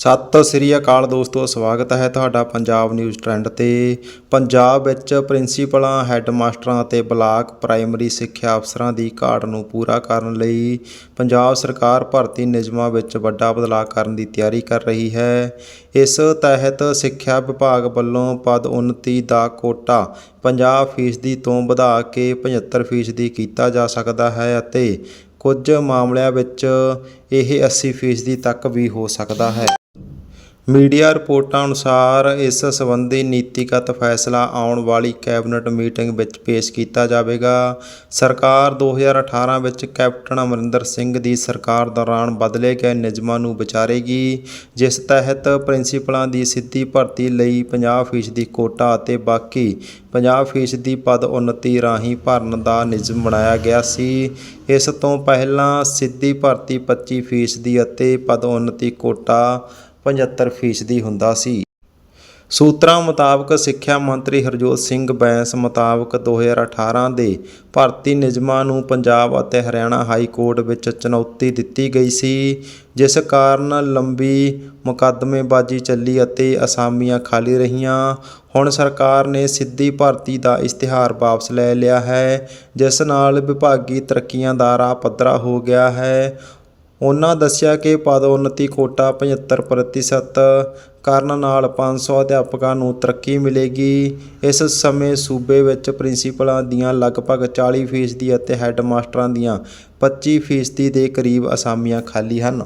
ਸਤਿ ਸ੍ਰੀ ਅਕਾਲ ਦੋਸਤੋ, ਸਵਾਗਤ ਹੈ ਤੁਹਾਡਾ ਪੰਜਾਬ ਨਿਊਜ਼ ਟ੍ਰੈਂਡ ਤੇ। ਪੰਜਾਬ ਵਿੱਚ ਪ੍ਰਿੰਸੀਪਲਾਂ, ਹੈੱਡਮਾਸਟਰਾਂ ਅਤੇ ਬਲਾਕ ਪ੍ਰਾਇਮਰੀ ਸਿੱਖਿਆ ਅਫਸਰਾਂ ਦੀ ਘਾਟ ਨੂੰ ਪੂਰਾ ਕਰਨ ਲਈ ਪੰਜਾਬ ਸਰਕਾਰ ਭਰਤੀ ਨਿਯਮਾਂ ਵਿੱਚ ਵੱਡਾ ਬਦਲਾਅ ਕਰਨ ਦੀ ਤਿਆਰੀ ਕਰ ਰਹੀ ਹੈ। ਇਸ ਤਹਿਤ ਸਿੱਖਿਆ ਵਿਭਾਗ ਵੱਲੋਂ ਪਦ ਉੱਨਤੀ ਦਾ ਕੋਟਾ 50% ਤੋਂ ਵਧਾ ਕੇ 75% ਕੀਤਾ ਜਾ ਸਕਦਾ ਹੈ ਅਤੇ ਕੁਝ ਮਾਮਲਿਆਂ ਵਿੱਚ ਇਹ 80% ਤੱਕ ਵੀ ਹੋ ਸਕਦਾ ਹੈ। ਮੀਡੀਆ ਰਿਪੋਰਟਾਂ ਅਨੁਸਾਰ ਇਸ ਸੰਬੰਧੀ ਨੀਤੀਗਤ ਫੈਸਲਾ ਆਉਣ ਵਾਲੀ ਕੈਬਨਿਟ ਮੀਟਿੰਗ ਵਿੱਚ ਪੇਸ਼ ਕੀਤਾ ਜਾਵੇਗਾ। ਸਰਕਾਰ 2018 ਵਿੱਚ ਕੈਪਟਨ ਅਮਰਿੰਦਰ ਸਿੰਘ ਦੀ ਸਰਕਾਰ ਦੌਰਾਨ ਬਦਲੇ ਗਏ ਨਿਯਮਾਂ ਨੂੰ ਵਿਚਾਰੇਗੀ, ਜਿਸ ਤਹਿਤ ਪ੍ਰਿੰਸੀਪਲਾਂ ਦੀ ਸਿੱਧੀ ਭਰਤੀ ਲਈ 50% ਕੋਟਾ ਅਤੇ ਬਾਕੀ 50% ਪਦ ਉੱਨਤੀ ਰਾਹੀਂ ਭਰਨ ਦਾ ਨਿਯਮ ਬਣਾਇਆ ਗਿਆ ਸੀ। ਇਸ ਤੋਂ ਪਹਿਲਾਂ ਸਿੱਧੀ ਭਰਤੀ 25% ਅਤੇ ਪਦ ਉੱਨਤੀ ਕੋਟਾ 75 ਫੀਸਦੀ ਹੁੰਦਾ ਸੀ। ਸੂਤਰਾਂ ਮੁਤਾਬਕ ਸਿੱਖਿਆ ਮੰਤਰੀ ਹਰਜੋਤ ਸਿੰਘ ਬੈਂਸ ਮੁਤਾਬਕ 2018 ਦੇ ਭਰਤੀ ਨਿਯਮਾਂ ਨੂੰ ਪੰਜਾਬ ਅਤੇ ਹਰਿਆਣਾ ਹਾਈ ਕੋਰਟ ਵਿੱਚ ਚੁਣੌਤੀ ਦਿੱਤੀ ਗਈ ਸੀ, ਜਿਸ ਕਾਰਨ ਲੰਬੀ ਮੁਕੱਦਮੇਬਾਜ਼ੀ ਚੱਲੀ ਅਤੇ ਅਸਾਮੀਆਂ ਖਾਲੀ ਰਹੀਆਂ। ਹੁਣ ਸਰਕਾਰ ਨੇ ਸਿੱਧੀ ਭਰਤੀ ਦਾ ਇਸ਼ਤਿਹਾਰ ਵਾਪਸ ਲੈ ਲਿਆ ਹੈ, ਜਿਸ ਨਾਲ ਵਿਭਾਗੀ ਤਰੱਕੀਆਂ ਦਾ ਰਾਹ ਪੱਧਰਾ ਹੋ ਗਿਆ ਹੈ। ਉਹਨਾਂ ਦੱਸਿਆ ਕਿ ਪਦ ਕੋਟਾ 75% ਕਰਨ ਨਾਲ ਪੰਜ ਸੌ ਅਧਿਆਪਕਾਂ ਨੂੰ ਤਰੱਕੀ ਮਿਲੇਗੀ। ਇਸ ਸਮੇਂ ਸੂਬੇ ਵਿੱਚ ਪ੍ਰਿੰਸੀਪਲਾਂ ਦੀਆਂ ਲਗਭਗ 40% ਦੀ ਅਤੇ ਹੈੱਡਮਾਸਟਰਾਂ ਦੀਆਂ 25% ਦੇ ਕਰੀਬ ਅਸਾਮੀਆਂ ਖਾਲੀ ਹਨ।